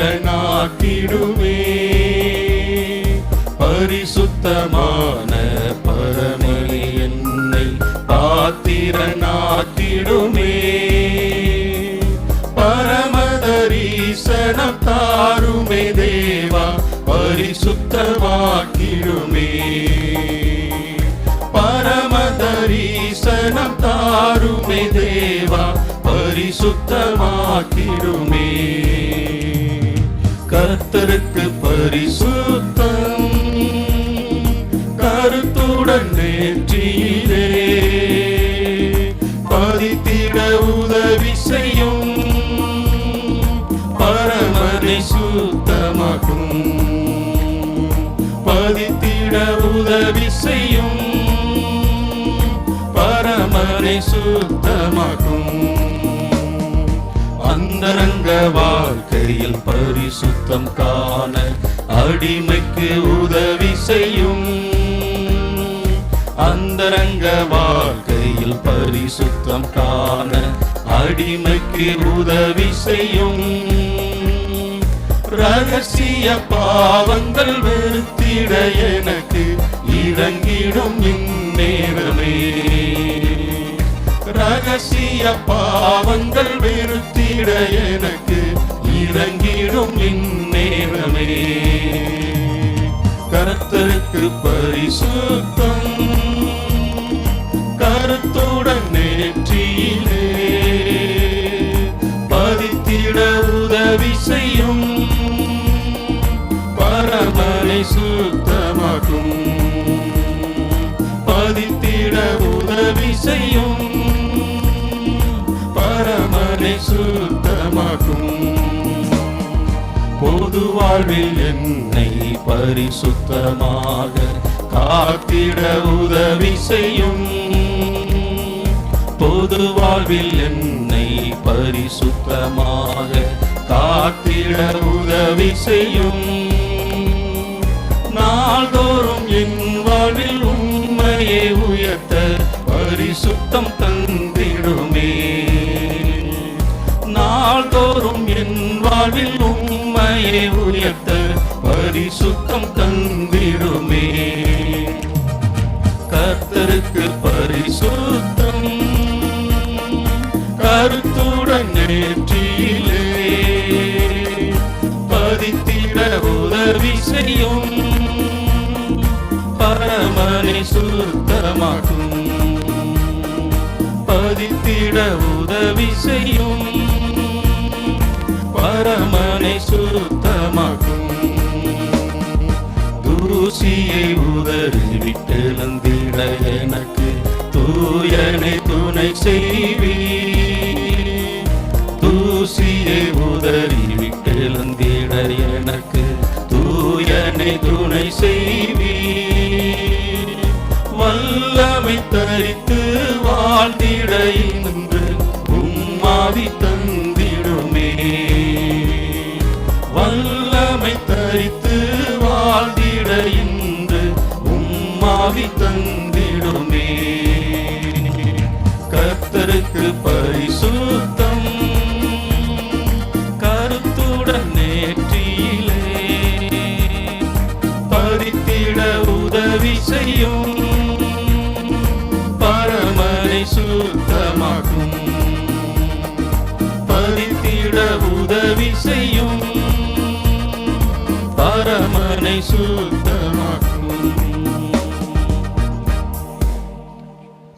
சுத்தமாக்கிடுமே பரிசுத்தமான பரமலி என்னை பாத்திரனாக்கிடுமே பரமதரீசனம் தாருமே தேவா பரிசுத்தமாக்கிடுமே. பரமதரீசனம் தாருமே தேவா பரிசுத்தமாக்கிடுமே. கர்த்தருக்கு பரிசுத்தம். கருத்துடன் நேற்றியிலே பதித்திட உதவி செய்யும். பரமனை சுத்தமாக்கும். பதித்திட உதவி செய்யும். பரமனை சுத்தமாக்கும். அந்தரங்க வாழ்க்கையில் பரிசுத்தம் காண அடிமைக்கு உதவி செய்யும். அந்தரங்க வாழ்க்கையில் பரிசுத்தம் காண அடிமைக்கு உதவி செய்யும். ரகசிய பாவங்கள் வெறுத்திட எனக்கு இறங்கிடும் இந்நேரமே. ரகசிய பாவங்கள் வெறுத்திட எனக்கு இறங்கிடும் இந்நேரமே. கர்த்தருக்கு பரிசுத்தம். கருத்துடன் நேற்றியிலே பதித்திட உதவி செய்யும். பரமனை சுத்தமாக்கும். பதித்திட உதவி செய்யும். பரமனை சுத்த பொது வாழ்வில் என்னை பரிசுத்தமாக காத்திட உதவி செய்யும். பொது வாழ்வில் என்னை பரிசுத்தமாக காத்திட உதவி செய்யும். நாள்தோறும் என் வாழ்வில் உண்மையை உயர்த்த பரிசுத்தம் தந்திடுமே. நாள்தோறும் என் வாழ்வில் உயர்த்த பரிசுத்தம் தந்திடுமே. கர்த்தருக்கு பரிசுத்தம். கருத்துடன் நேற்றிலே பதித்திட உதவி செய்யும். பரமனை சுத்தமாக்கும். பதித்திட உதவி செய்யும். பரமனை தூசியை உதறிவிட்டெழுந்திட எனக்கு தூயனை துணை செய்வி தூசியை உதறிவிட்டெழுந்திட எனக்கு தூயனை துணை செய்வி வல்லமை தரித்து வாழ்ந்திட இன்று ஆவி தந்திடுமே. கர்த்தருக்கு பரிசுத்தம். கருத்துடன் நேற்றியிலே பறித்திட உதவி செய்யும். பரமனை சுத்தமாக்கும். பறித்திட உதவி செய்யும். பரமனை சுத்தமாக்கும்.